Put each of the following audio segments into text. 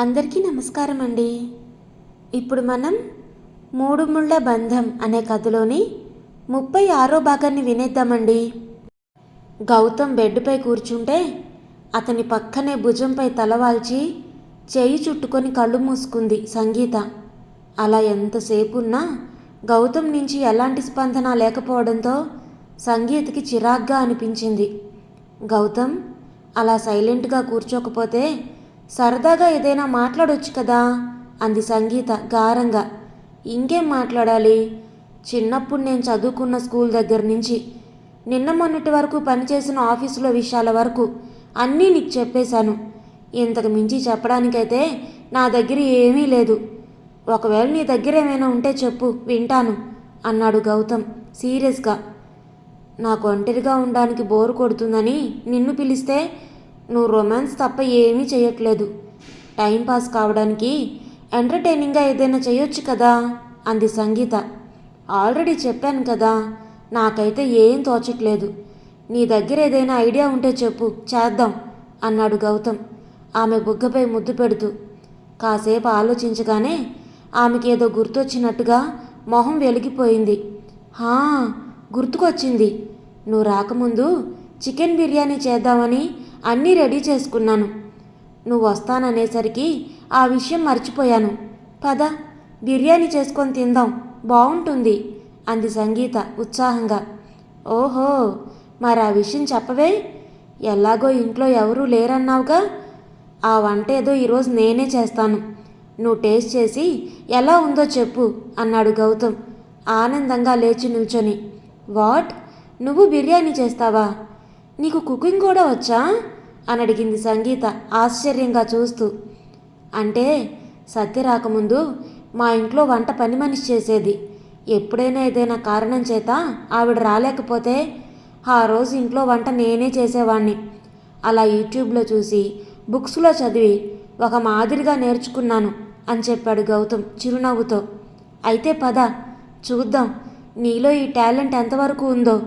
అందరికీ నమస్కారం అండి ఇప్పుడు మనం మూడు ముళ్ళ బంధం అనే కథలోని ముప్పై ఆరో భాగాన్ని వినేద్దామండి. గౌతమ్ బెడ్పై కూర్చుంటే అతని పక్కనే భుజంపై తలవాల్చి చేయి చుట్టుకొని కళ్ళు మూసుకుంది సంగీత. అలా ఎంతసేపు ఉన్నా గౌతమ్ నుంచి ఎలాంటి స్పందన లేకపోవడంతో సంగీతకి చిరాగ్గా అనిపించింది. గౌతమ్ అలా సైలెంట్గా కూర్చోకపోతే సరదాగా ఏదైనా మాట్లాడొచ్చు కదా? అంది సంగీత గారంగా. ఇంకేం మాట్లాడాలి? చిన్నప్పుడు నేను చదువుకున్న స్కూల్ దగ్గర నుంచి నిన్న మొన్నటి వరకు పనిచేసిన ఆఫీసులో విషయాల వరకు అన్నీ నీకు చెప్పేశాను. ఇంతకు మించి చెప్పడానికైతే నా దగ్గర ఏమీ లేదు. ఒకవేళ నీ దగ్గర ఏమైనా ఉంటే చెప్పు వింటాను అన్నాడు గౌతమ్ సీరియస్గా. నాకు ఒంటరిగా ఉండడానికి బోరు కొడుతుందని నిన్ను పిలిస్తే నువ్వు రొమాన్స్ తప్ప ఏమీ చేయట్లేదు టైం పాస్ కావడానికి ఎంటర్టైనింగ్గా ఏదైనా చేయొచ్చు కదా అంది సంగీత. ఆల్రెడీ చెప్పాను కదా నాకైతే ఏం తోచట్లేదు. నీ దగ్గర ఏదైనా ఐడియా ఉంటే చెప్పు చేద్దాం అన్నాడు గౌతమ్. ఆమె బుగ్గపై ముద్దు పెడుతూ. కాసేపు ఆలోచించగానే ఆమెకేదో గుర్తొచ్చినట్టుగా మొహం వెలిగిపోయింది. హా గుర్తుకొచ్చింది. నువ్వు రాకముందు చికెన్ బిర్యానీ చేద్దామని అన్నీ రెడీ చేసుకున్నాను. నువ్వు వస్తాననేసరికి ఆ విషయం మర్చిపోయాను. పద బిర్యానీ చేసుకొని తిందాం బాగుంటుంది అంది సంగీత ఉత్సాహంగా. ఓహో మరి ఆ విషయం చెప్పవే? ఎలాగో ఇంట్లో ఎవరూ లేరన్నావుగా? ఆ వంట ఏదో ఈరోజు నేనే చేస్తాను. నువ్వు టేస్ట్ చేసి ఎలా ఉందో చెప్పు అన్నాడు గౌతమ్ ఆనందంగా లేచి నిల్చొని. వాట్? నువ్వు బిర్యానీ చేస్తావా? నీకు కుకింగ్ కూడా వచ్చా? అని అడిగింది సంగీత ఆశ్చర్యంగా చూస్తూ. అంటే సత్య రాకముందు మా ఇంట్లో వంట పని మనిషి చేసేది. ఎప్పుడైనా ఏదైనా కారణం చేత ఆవిడ రాలేకపోతే ఆ రోజు ఇంట్లో వంట నేనే చేసేవాణ్ణి. అలా యూట్యూబ్లో చూసి బుక్స్లో చదివి ఒక మాదిరిగా నేర్చుకున్నాను అని చెప్పాడు గౌతమ్ చిరునవ్వుతో. అయితే పద చూద్దాం నీలో ఈ టాలెంట్ ఎంతవరకు ఉందో.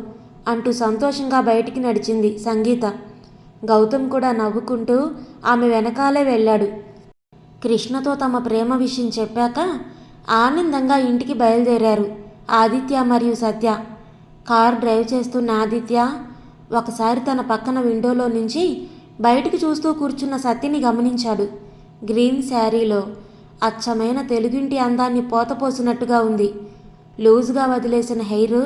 అంటూ సంతోషంగా బయటికి నడిచింది సంగీత. గౌతమ్ కూడా నవ్వుకుంటూ ఆమె వెనకాలే వెళ్ళాడు. కృష్ణతో తమ ప్రేమ విషయం చెప్పాక ఆనందంగా ఇంటికి బయలుదేరారు ఆదిత్య మరియు సత్య. కార్ డ్రైవ్ చేస్తున్న ఆదిత్య ఒకసారి తన పక్కన విండోలో నుంచి బయటికి చూస్తూ కూర్చున్న సత్యని గమనించాడు. గ్రీన్ శారీలో అచ్చమైన తెలుగింటి అందాన్ని పోతపోసినట్టుగా ఉంది. లూజ్గా వదిలేసిన హెయిర్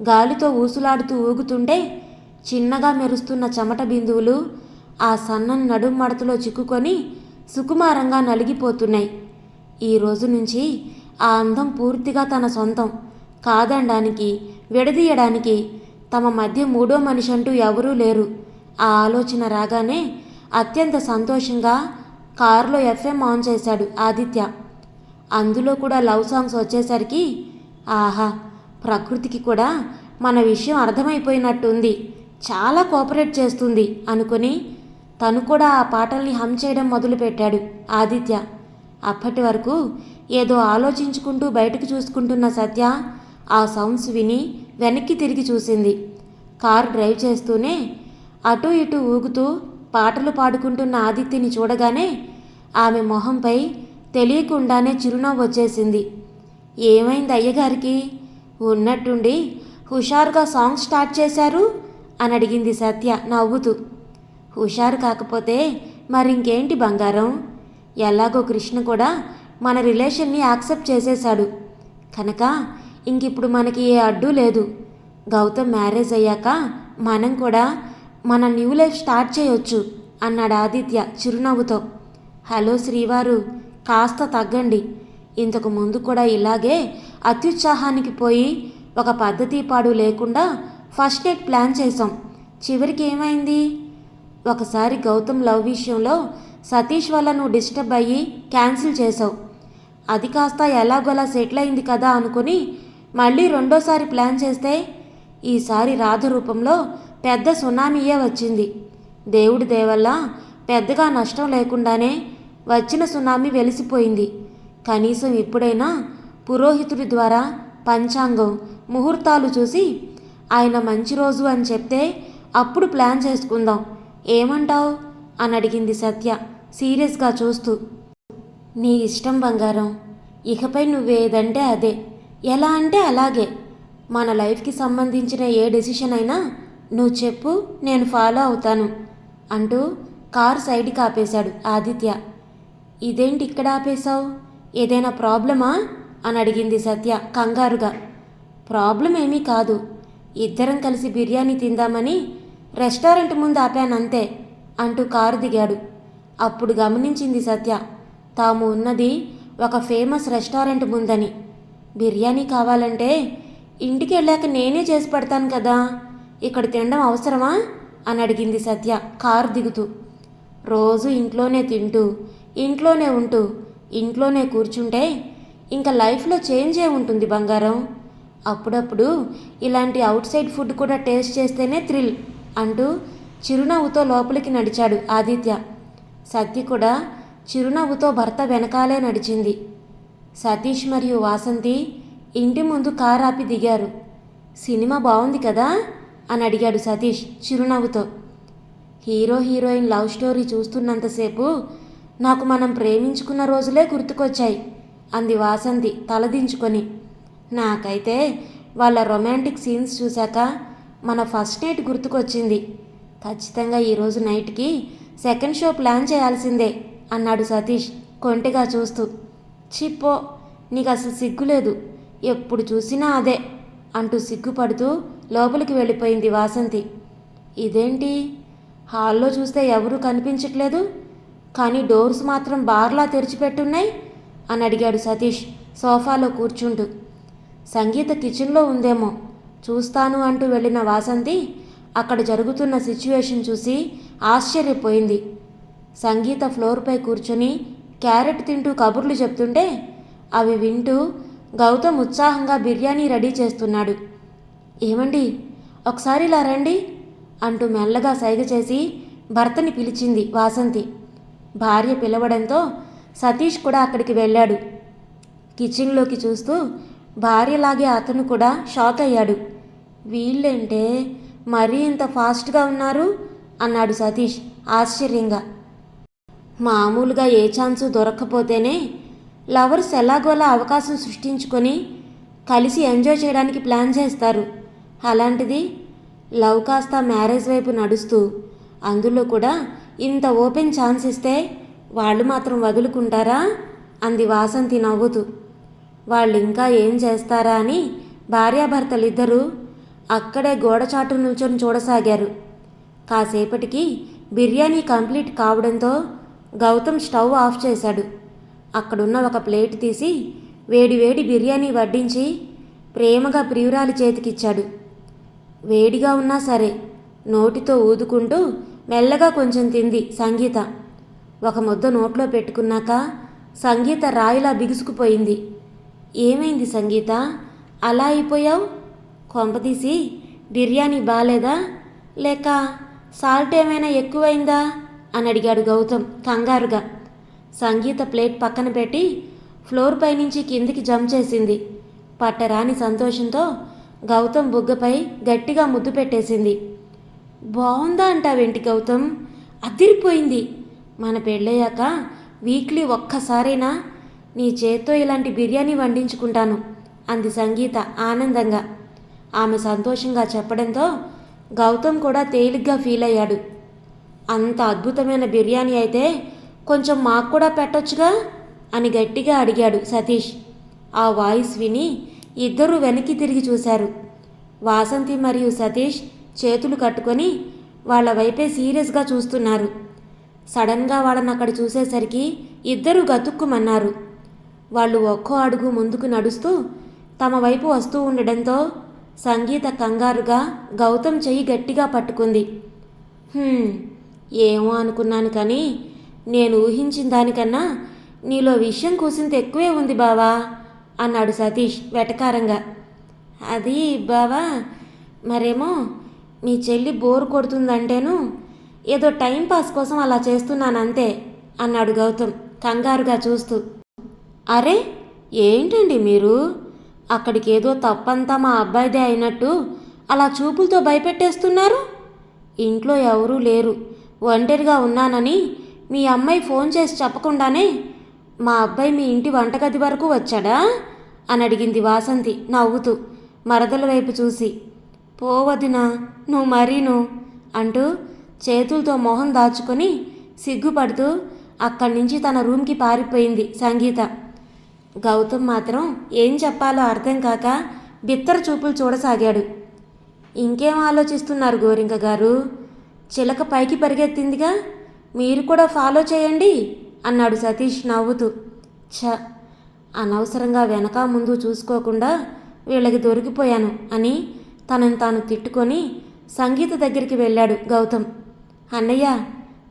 గాలితో ఊసులాడుతూ ఊగుతుంటే చిన్నగా మెరుస్తున్న చెమట బిందువులు ఆ సన్నని నడుం మడతలో చిక్కుకొని సుకుమారంగా నలిగిపోతున్నాయి. ఈ రోజు నుంచి ఆ అందం పూర్తిగా తన సొంతం. కాదనడానికి విడదీయడానికి తమ మధ్య మూడో మనిషి అంటూ ఎవరూ లేరు. ఆ ఆలోచన రాగానే అత్యంత సంతోషంగా కారులో ఎఫ్ఎం ఆన్ చేశాడు ఆదిత్య. అందులో కూడా లవ్ సాంగ్స్ వచ్చేసరికి ఆహా! ప్రకృతికి కూడా మన విషయం అర్థమైపోయినట్టుంది. చాలా కోఆపరేట్ చేస్తుంది అనుకుని తను కూడా ఆ పాటల్ని హమ్ చేయడం మొదలుపెట్టాడు ఆదిత్య. అప్పటి వరకు ఏదో ఆలోచించుకుంటూ బయటకు చూసుకుంటున్న సత్య ఆ సౌండ్స్ విని వెనక్కి తిరిగి చూసింది. కారు డ్రైవ్ చేస్తూనే అటు ఇటు ఊగుతూ పాటలు పాడుకుంటున్న ఆదిత్యని చూడగానే ఆమె మొహంపై తెలియకుండానే చిరునవ్వు వచ్చేసింది. ఏమైంది అయ్యగారికి? ఉన్నట్టుండి హుషారుగా సాంగ్ స్టార్ట్ చేశారు? అని అడిగింది సత్య నవ్వుతూ. హుషారు కాకపోతే మరి ఇంకేంటి బంగారం? ఎలాగో కృష్ణ కూడా మన రిలేషన్ని యాక్సెప్ట్ చేసేశాడు. కనుక ఇంకిప్పుడు మనకి ఏ అడ్డు లేదు. గౌతమ్ మ్యారేజ్ అయ్యాక మనం కూడా మన న్యూ లైఫ్ స్టార్ట్ చేయొచ్చు అన్నాడు ఆదిత్య చిరునవ్వుతో. హలో శ్రీవారు కాస్త తగ్గండి. ఇంతకు ముందు కూడా ఇలాగే అత్యుత్సాహానికి పోయి ఒక పద్ధతి పాడు లేకుండా ఫస్ట్ ఎయిడ్ ప్లాన్ చేసాం చివరికి ఏమైంది? ఒకసారి గౌతమ్ లవ్ విషయంలో సతీష్ వల్ల నువ్వు డిస్టర్బ్ అయ్యి క్యాన్సిల్ చేసావు అది కాస్త ఎలాగోలా సెటిల్ అయింది కదా అనుకుని మళ్ళీ రెండోసారి ప్లాన్ చేస్తే ఈసారి రాధ రూపంలో పెద్ద సునామీయే వచ్చింది. దేవుడి దేవల్ల పెద్దగా నష్టం లేకుండానే వచ్చిన సునామీ వెలిసిపోయింది. కనీసం ఇప్పుడైనా పురోహితుడి ద్వారా పంచాంగం ముహూర్తాలు చూసి ఆయన మంచి రోజు అని చెప్తే అప్పుడు ప్లాన్ చేసుకుందాం. ఏమంటావు అని అడిగింది సత్య సీరియస్గా చూస్తూ. నీ ఇష్టం బంగారం. ఇకపై నువ్వేదంటే అదే. ఎలా అంటే అలాగే. మన లైఫ్కి సంబంధించిన ఏ డెసిషన్ అయినా నువ్వు చెప్పు నేను ఫాలో అవుతాను అంటూ కారు సైడ్కి ఆపేశాడు ఆదిత్య. ఇదేంటి ఇక్కడ ఆపేశావు? ఏదైనా ప్రాబ్లమా? అని అడిగింది సత్య కంగారుగా. ప్రాబ్లం ఏమీ కాదు. ఇద్దరం కలిసి బిర్యానీ తిందామని రెస్టారెంట్ ముందు ఆపానంతే అంటూ కారు దిగాడు. అప్పుడు గమనించింది సత్య తాము ఉన్నది ఒక ఫేమస్ రెస్టారెంట్ ముందని. బిర్యానీ కావాలంటే ఇంటికి వెళ్ళాక నేనే చేసి పెడతాను కదా ఇక్కడ తినడం అవసరమా? అని అడిగింది సత్య కారు దిగుతూ. రోజు ఇంట్లోనే తింటూ ఇంట్లోనే ఉంటూ ఇంట్లోనే కూర్చుంటే ఇంకా లైఫ్లో చేంజ్ ఏ ఉంటుంది బంగారం? అప్పుడప్పుడు ఇలాంటి అవుట్ సైడ్ ఫుడ్ కూడా టేస్ట్ చేస్తేనే థ్రిల్ అంటూ చిరునవ్వుతో లోపలికి నడిచాడు ఆదిత్య. సత్య కూడా చిరునవ్వుతో భర్త వెనకాలే నడిచింది. సతీష్ మరియు వాసంతి ఇంటి ముందు కారు ఆపి దిగారు. సినిమా బాగుంది కదా? అని అడిగాడు సతీష్ చిరునవ్వుతో. హీరో హీరోయిన్ లవ్ స్టోరీ చూస్తున్నంతసేపు నాకు మనం ప్రేమించుకున్న రోజులే గుర్తుకొచ్చాయి. అంది వాసంతి తలదించుకొని. నాకైతే వాళ్ళ రొమాంటిక్ సీన్స్ చూశాక మన ఫస్ట్ నైట్ గుర్తుకొచ్చింది. ఖచ్చితంగా ఈరోజు నైట్కి సెకండ్ షో ప్లాన్ చేయాల్సిందే అన్నాడు సతీష్ కొంటిగా చూస్తూ. చిప్పో నీకు అసలు సిగ్గులేదు. ఎప్పుడు చూసినా అదే అంటూ సిగ్గుపడుతూ లోపలికి వెళ్ళిపోయింది వాసంతి. ఇదేంటి? హాల్లో చూస్తే ఎవరూ కనిపించట్లేదు? కానీ డోర్స్ మాత్రం బార్లా తెరిచిపెట్టున్నాయి? అని అడిగాడు సతీష్ సోఫాలో కూర్చుంటూ. సంగీత కిచెన్లో ఉందేమో చూస్తాను అంటూ వెళ్ళిన వాసంతి అక్కడ జరుగుతున్న సిచ్యువేషన్ చూసి ఆశ్చర్యపోయింది. సంగీత ఫ్లోర్పై కూర్చొని క్యారెట్ తింటూ కబుర్లు చెప్తుంటే అవి వింటూ గౌతమ్ ఉత్సాహంగా బిర్యానీ రెడీ చేస్తున్నాడు. ఏమండి ఒకసారి ఇలా రండి అంటూ మెల్లగా సైగ చేసి భర్తని పిలిచింది వాసంతి. భార్య పిలవడంతో సతీష్ కూడా అక్కడికి వెళ్ళాడు. కిచెన్లోకి చూస్తూ భార్యలాగే అతను కూడా షాక్ అయ్యాడు. వీళ్ళేంటే మరీ ఇంత ఫాస్ట్గా ఉన్నారు? అన్నాడు సతీష్ ఆశ్చర్యంగా. మామూలుగా ఏ ఛాన్సు దొరక్కపోతేనే లవర్స్ ఎలాగోలా అవకాశం సృష్టించుకొని కలిసి ఎంజాయ్ చేయడానికి ప్లాన్ చేస్తారు. అలాంటిది లవ్ కాస్త మ్యారేజ్ వైపు నడుస్తూ అందులో కూడా ఇంత ఓపెన్ ఛాన్స్ ఇస్తే వాళ్ళు మాత్రం వదులుకుంటారా? అంది వాసంతి నవ్వుతూ. వాళ్ళు ఇంకా ఏం చేస్తారా అని భార్యాభర్తలిద్దరూ అక్కడే గోడచాటు నిల్చొని చూడసాగారు. కాసేపటికి బిర్యానీ కంప్లీట్ కావడంతో గౌతమ్ స్టవ్ ఆఫ్ చేశాడు. అక్కడున్న ఒక ప్లేట్ తీసి వేడివేడి బిర్యానీ వడ్డించి ప్రేమగా ప్రియురాలి చేతికిచ్చాడు. వేడిగా ఉన్నా సరే నోటితో ఊదుకుంటూ మెల్లగా కొంచెం తింది సంగీత. ఒక ముద్ద నోట్లో పెట్టుకున్నాక సంగీత రాయిలా బిగుసుకుపోయింది. ఏమైంది సంగీత? అలా అయిపోయావు? కొంపతీసి బిర్యానీ బాలేదా? లేక సాల్ట్ ఏమైనా ఎక్కువైందా? అని అడిగాడు గౌతమ్ కంగారుగా. సంగీత ప్లేట్ పక్కన పెట్టి ఫ్లోర్ పైనుంచి కిందికి జంప్ చేసింది. పట్టరాని సంతోషంతో గౌతమ్ బుగ్గపై గట్టిగా ముద్దు పెట్టేసింది. బాగుందా అంటావేంటి గౌతమ్? అదిరిపోయింది. మన పెళ్ళయ్యాక వీక్లీ ఒక్కసారైనా నీ చేత్తో ఇలాంటి బిర్యానీ వండించుకుంటాను అంది సంగీత ఆనందంగా. ఆమె సంతోషంగా చెప్పడంతో గౌతమ్ కూడా తేలిగ్గా ఫీల్ అయ్యాడు అంత అద్భుతమైన బిర్యానీ అయితే కొంచెం మాకు కూడా పెట్టొచ్చుగా? అని గట్టిగా అడిగాడు సతీష్. ఆ వాయిస్ విని ఇద్దరూ వెనక్కి తిరిగి చూశారు. వాసంతి మరియు సతీష్ చేతులు కట్టుకొని వాళ్ళ వైపే సీరియస్గా చూస్తున్నారు. సడన్గా వాళ్ళని అక్కడ చూసేసరికి ఇద్దరూ గతుక్కుమన్నారు. వాళ్ళు ఒక్కో అడుగు ముందుకు నడుస్తూ తమ వైపు వస్తూ ఉండడంతో సంగీత కంగారుగా గౌతమ్ చెయ్యి గట్టిగా పట్టుకుంది. ఏమో అనుకున్నాను కానీ నేను ఊహించిన దానికన్నా నీలో విషయం కూసింత ఎక్కువే ఉంది బావా అన్నాడు సతీష్ వెటకారంగా. అది బావా మరేమో మీ చెల్లి బోర్ కొడుతుందంటేను ఏదో టైం పాస్ కోసం అలా చేస్తున్నానంతే అన్నాడు గౌతమ్ కంగారుగా చూస్తూ. అరే ఏంటండి మీరు? అక్కడికి ఏదో తప్పంతా మా అబ్బాయిదే అయినట్టు అలా చూపులతో భయపెట్టేస్తున్నారు? ఇంట్లో ఎవరూ లేరు. ఒంటరిగా ఉన్నానని మీ అమ్మాయి ఫోన్ చేసి చెప్పకుండానే మా అబ్బాయి మీ ఇంటి వంటగది వరకు వచ్చాడా? అని అడిగింది వాసంతి నవ్వుతూ మరదల వైపు చూసి. పోవదినా నువ్వు మరీను అంటూ చేతులతో మొహం దాచుకొని సిగ్గుపడుతూ అక్కడి నుంచి తన రూమ్కి పారిపోయింది సంగీత. గౌతమ్ మాత్రం ఏం చెప్పాలో అర్థం కాక బిత్తర చూపులు చూడసాగాడు. ఇంకేం ఆలోచిస్తున్నారు గోరింక గారు? చిలక పైకి పరిగెత్తిందిగా? మీరు కూడా ఫాలో చేయండి అన్నాడు సతీష్ నవ్వుతూ. ఛ! అనవసరంగా వెనక ముందు చూసుకోకుండా వీళ్ళకి దొరికిపోయాను అని తనను తాను తిట్టుకొని సంగీత దగ్గరికి వెళ్ళాడు గౌతమ్. అన్నయ్య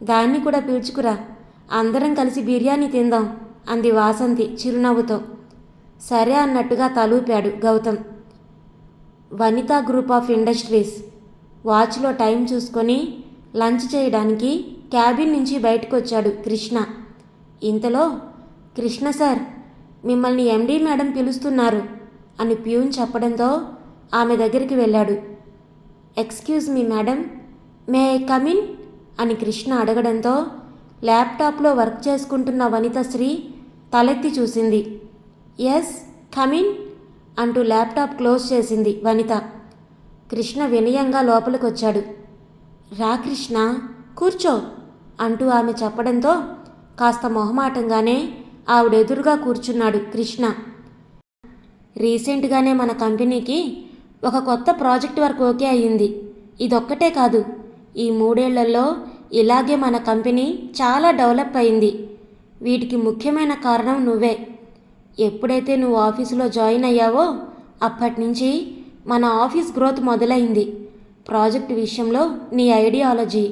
దాన్ని కూడా పీల్చుకురా. అందరం కలిసి బిర్యానీ తిందాం అంది వాసంతి చిరునవ్వుతో. సరే అన్నట్టుగా తలూపాడు Gautam. Vanitha group of industries. వాచ్లో time చూసుకొని లంచ్ చేయడానికి క్యాబిన్ నుంచి బయటకు వచ్చాడు కృష్ణ. ఇంతలో కృష్ణ సార్ మిమ్మల్ని ఎండీ మేడం పిలుస్తున్నారు అని ప్యూన్ చెప్పడంతో ఆమె దగ్గరికి వెళ్ళాడు. Excuse me madam may I come in అని కృష్ణ అడగడంతో ల్యాప్టాప్లో వర్క్ చేసుకుంటున్న వనిత శ్రీ తలెత్తి చూసింది. ఎస్ కమిన్ అంటూ ల్యాప్టాప్ క్లోజ్ చేసింది వనిత. కృష్ణ వినయంగా లోపలికొచ్చాడు. రా కృష్ణ కూర్చో అంటూ ఆమె చెప్పడంతో కాస్త మొహమాటంగానే ఆవిడెదురుగా కూర్చున్నాడు కృష్ణ. రీసెంట్గానే మన కంపెనీకి ఒక కొత్త ప్రాజెక్ట్ వర్క్ ఓకే అయ్యింది. ఇదొక్కటే కాదు ఈ మూడేళ్ళలో ఇలాగే మన కంపెనీ చాలా డెవలప్ అయింది. వీటికి ముఖ్యమైన కారణం నువ్వే. ఎప్పుడైతే నువ్వు ఆఫీసులో జాయిన్ అయ్యావో అప్పటి నుంచి మన ఆఫీస్ గ్రోత్ మొదలైంది. ప్రాజెక్ట్ విషయంలో నీ ఐడియాలజీ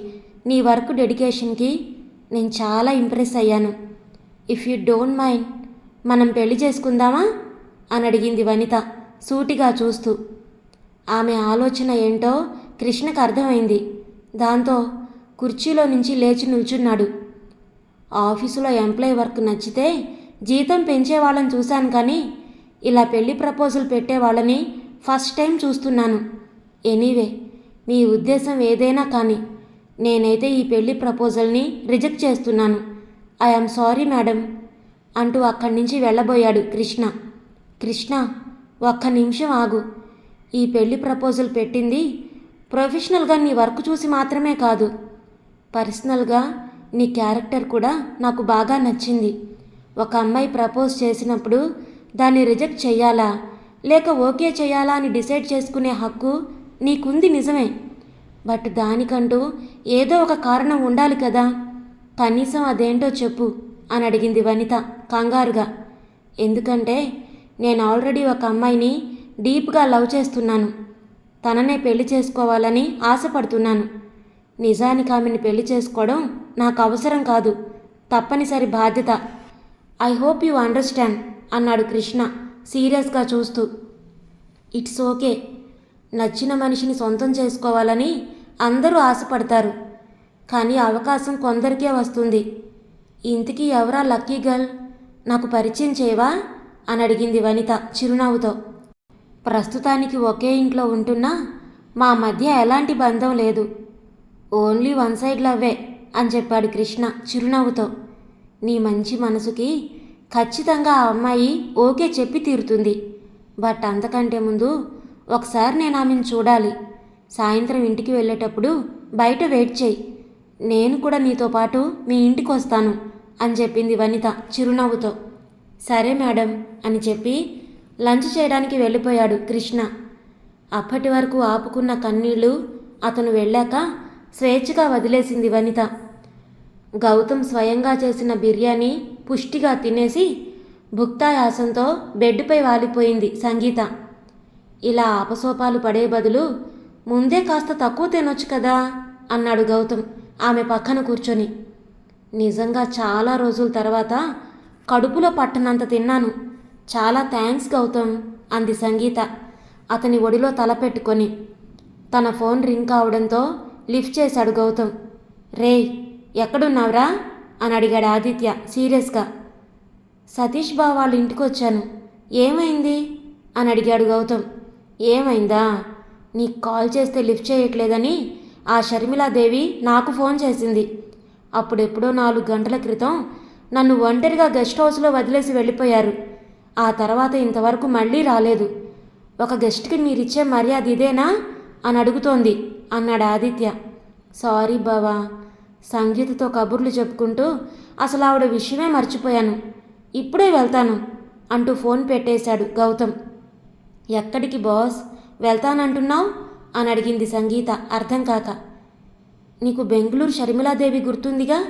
నీ వర్క్ డెడికేషన్కి నేను చాలా ఇంప్రెస్ అయ్యాను. ఇఫ్ యూ డోంట్ మైండ్ మనం పెళ్ళి చేసుకుందామా? అని అడిగింది వనిత సూటిగా చూస్తూ. ఆమె ఆలోచన ఏంటో కృష్ణకు అర్థమైంది. దాంతో కుర్చీలో నుంచి లేచి నిల్చున్నాడు. ఆఫీసులో ఎంప్లాయ్ వర్క్ నచ్చితే జీతం పెంచేవాళ్ళని చూశాను కానీ ఇలా పెళ్ళి ప్రపోజల్ పెట్టేవాళ్ళని ఫస్ట్ టైం చూస్తున్నాను. ఎనీవే మీ ఉద్దేశం ఏదైనా కానీ నేనైతే ఈ పెళ్ళి ప్రపోజల్ని రిజెక్ట్ చేస్తున్నాను. ఐఎమ్ సారీ మేడం అంటూ అక్కడి నుంచి వెళ్ళబోయాడు కృష్ణ. కృష్ణ ఒక్క నిమిషం ఆగు. ఈ పెళ్ళి ప్రపోజల్ పెట్టింది ప్రొఫెషనల్గా నీ వర్క్ చూసి మాత్రమే కాదు. పర్సనల్గా నీ క్యారెక్టర్ కూడా నాకు బాగా నచ్చింది. ఒక అమ్మాయి ప్రపోజ్ చేసినప్పుడు దాన్ని రిజెక్ట్ చేయాలా లేక ఓకే చేయాలా అని డిసైడ్ చేసుకునే హక్కు నీకుంది నిజమే. బట్ దానికంటూ ఏదో ఒక కారణం ఉండాలి కదా. కనీసం అదేంటో చెప్పు అని అడిగింది వనిత కంగారుగా. ఎందుకంటే నేను ఆల్రెడీ ఒక అమ్మాయిని డీప్గా లవ్ చేస్తున్నాను. తననే పెళ్ళి చేసుకోవాలని ఆశపడుతున్నాను. నిజానికి ఆమెను పెళ్ళి చేసుకోవడం నాకు అవసరం కాదు. తప్పనిసరి బాధ్యత. ఐ హోప్ యు అండర్స్టాండ్ అన్నాడు కృష్ణ సీరియస్గా చూస్తూ. It's okay. నచ్చిన మనిషిని సొంతం చేసుకోవాలని అందరూ ఆశపడతారు. కానీ అవకాశం కొందరికే వస్తుంది. ఇంతకీ ఎవరా లక్కీ గర్ల్? నాకు పరిచయం చేయవా? అని అడిగింది వనిత చిరునవ్వుతో. ప్రస్తుతానికి ఒకే ఇంట్లో ఉంటున్నా మా మధ్య ఎలాంటి బంధం లేదు. ఓన్లీ వన్ సైడ్ లవ్వే అని చెప్పాడు కృష్ణ చిరునవ్వుతో. నీ మంచి మనసుకి ఖచ్చితంగా ఆ అమ్మాయి ఓకే చెప్పి తీరుతుంది. బట్ అంతకంటే ముందు ఒకసారి నేను ఆమెను చూడాలి. సాయంత్రం ఇంటికి వెళ్ళేటప్పుడు బయట వెయిట్ చేయి. నేను కూడా నీతో పాటు మీ ఇంటికి వస్తాను అని చెప్పింది వనిత చిరునవ్వుతో. సరే మేడం అని చెప్పి లంచ్ చేయడానికి వెళ్ళిపోయాడు కృష్ణ. అప్పటి వరకు ఆపుకున్న కన్నీళ్ళు అతను వెళ్ళాక స్వేచ్ఛగా వదిలేసింది వనిత. గౌతమ్ స్వయంగా చేసిన బిర్యానీ పుష్టిగా తినేసి భుక్తాయాసంతో బెడ్పై వాలిపోయింది సంగీత. ఇలా అపసోపాలు పడే బదులు ముందే కాస్త తక్కువ తినొచ్చు కదా అన్నాడు గౌతమ్ ఆమె పక్కన కూర్చొని. నిజంగా చాలా రోజుల తర్వాత కడుపులో పట్టనంత తిన్నాను. చాలా థ్యాంక్స్ గౌతమ్ అంది సంగీత. అతని ఒడిలో తల పెట్టుకొని. తన ఫోన్ రింగ్ కావడంతో లిఫ్ట్ చేశాడు గౌతమ్. రేయ్ ఎక్కడున్నావురా? అని అడిగాడు ఆదిత్య సీరియస్గా. సతీష్ బావ వాళ్ళ ఇంటికి వచ్చాను ఏమైంది? అని అడిగాడు గౌతమ్. ఏమైందా? నీకు కాల్ చేస్తే లిఫ్ట్ చేయట్లేదని ఆ షర్మిలాదేవి నాకు ఫోన్ చేసింది. అప్పుడెప్పుడో నాలుగు గంటల క్రితం నన్ను ఒంటరిగా గెస్ట్ హౌస్లో వదిలేసి వెళ్ళిపోయారు. ఆ తర్వాత ఇంతవరకు మళ్ళీ రాలేదు. ఒక గెస్ట్కి మీరిచ్చే మర్యాద ఇదేనా? అని అడుగుతోంది అన్నాడు ఆదిత్య. సారీ బావా సంగీతతో కబుర్లు చెప్పుకుంటూ అసలు ఆవిడ విషయమే మర్చిపోయాను. ఇప్పుడే వెళ్తాను అంటూ ఫోన్ పెట్టేశాడు గౌతమ్. ఎక్కడికి బాస్? వెళ్తానంటున్నావు? అని అడిగింది సంగీత అర్థం కాక. నీకు బెంగళూరు షర్మిలాదేవి గుర్తుందిగా?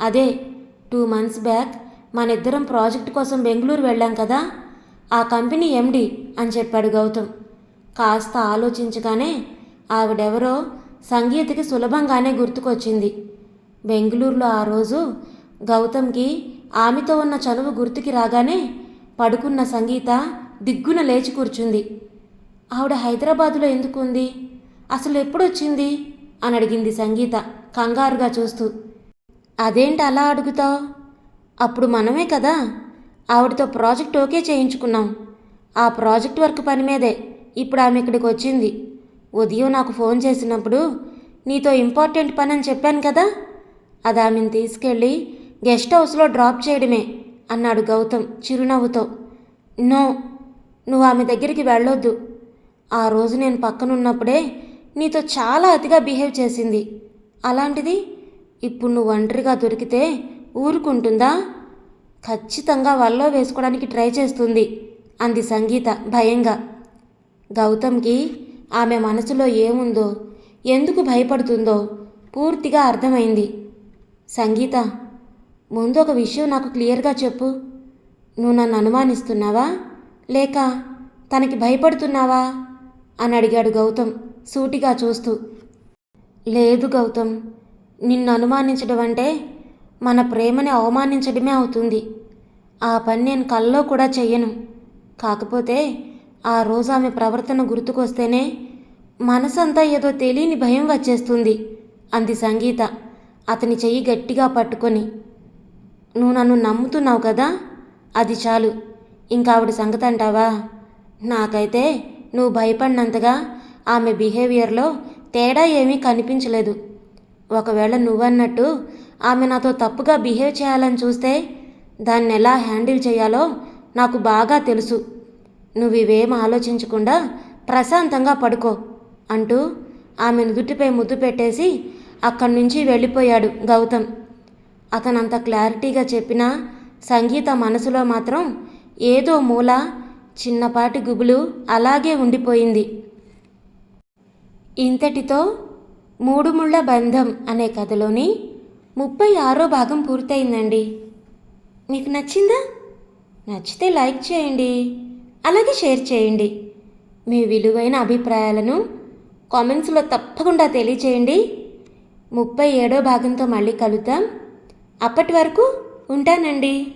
అదే టూ మంత్స్ బ్యాక్ మనిద్దరం ప్రాజెక్ట్ కోసం బెంగళూరు వెళ్ళాం కదా. ఆ కంపెనీ ఎండి అని చెప్పాడు గౌతమ్. కాస్త ఆలోచించగానే ఆవిడెవరో సంగీతకి సులభంగానే గుర్తుకొచ్చింది. బెంగళూరులో ఆ రోజు గౌతమ్కి ఆమెతో ఉన్న చనువు గుర్తుకి రాగానే పడుకున్న సంగీత దిగ్గున లేచి కూర్చుంది. ఆవిడ హైదరాబాదులో ఎందుకు ఉంది అసలు ఎప్పుడొచ్చింది? అని అడిగింది సంగీత కంగారుగా చూస్తూ. అదేంటి అలా అడుగుతావు? అప్పుడు మనమే కదా. ఆవిడతో ప్రాజెక్ట్ ఓకే చేయించుకున్నాం. ఆ ప్రాజెక్ట్ వర్క్ పని మీదే. ఇప్పుడు ఆమె ఇక్కడికి వచ్చింది. ఉదయం నాకు ఫోన్ చేసినప్పుడు నీతో ఇంపార్టెంట్ పని అని చెప్పాను కదా. అది ఆమెను తీసుకెళ్ళి గెస్ట్ హౌస్లో డ్రాప్ చేయడమే అన్నాడు గౌతమ్ చిరునవ్వుతో. నో నువ్వు ఆమె దగ్గరికి వెళ్ళొద్దు. ఆ రోజు నేను పక్కనున్నప్పుడే నీతో చాలా అతిగా బిహేవ్ చేసింది. అలాంటిది ఇప్పుడు నువ్వు ఒంటరిగా దొరికితే ఊరుకుంటుందా? ఖచ్చితంగా వల్లో వేసుకోవడానికి ట్రై చేస్తుంది అంది సంగీత భయంగా. గౌతమ్కి ఆమె మనసులో ఏముందో ఎందుకు భయపడుతుందో పూర్తిగా అర్థమైంది. సంగీత ముందు ఒక విషయం నాకు క్లియర్గా చెప్పు. నువ్వు నన్ను అనుమానిస్తున్నావా? లేక తనకి భయపడుతున్నావా? అని అడిగాడు గౌతమ్ సూటిగా చూస్తూ. లేదు గౌతమ్ నిన్ను అనుమానించడం అంటే మన ప్రేమని అవమానించడమే అవుతుంది. ఆ పని నేను కల్లో కూడా చెయ్యను. కాకపోతే ఆ రోజు ఆమె ప్రవర్తన గుర్తుకొస్తేనే మనసంతా ఏదో తెలియని భయం వచ్చేస్తుంది అంది సంగీత అతని చెయ్యి గట్టిగా పట్టుకొని. నువ్వు నన్ను నమ్ముతున్నావు కదా? అది చాలు. ఇంకా ఆవిడ సంగతి అంటావా? నాకైతే నువ్వు భయపడినంతగా ఆమె బిహేవియర్లో తేడా ఏమీ కనిపించలేదు. ఒకవేళ నువ్వన్నట్టు ఆమె నాతో తప్పుగా బిహేవ్ చేయాలని చూస్తే దాన్ని ఎలా హ్యాండిల్ చేయాలో నాకు బాగా తెలుసు. నువ్వు ఇవేం ఆలోచించకుండా ప్రశాంతంగా పడుకో అంటూ ఆమె నుదుటిపై ముద్దు పెట్టేసి అక్కడి నుంచి వెళ్ళిపోయాడు గౌతమ్. అతనంత క్లారిటీగా చెప్పినా సంగీత మనసులో మాత్రం ఏదో మూల చిన్నపాటి గుబులు అలాగే ఉండిపోయింది. ఇంతటితో మూడు ముళ్ళ బంధం అనే కథలోని ముప్పై ఆరో భాగం పూర్తయిందండి. మీకు నచ్చిందా? నచ్చితే లైక్ చేయండి. అలాగే షేర్ చేయండి. మీ విలువైన అభిప్రాయాలను కామెంట్స్లో తప్పకుండా తెలియచేయండి. ముప్పై ఏడో భాగంతో మళ్ళీ కలుద్దాం. అప్పటి వరకు ఉంటానండి.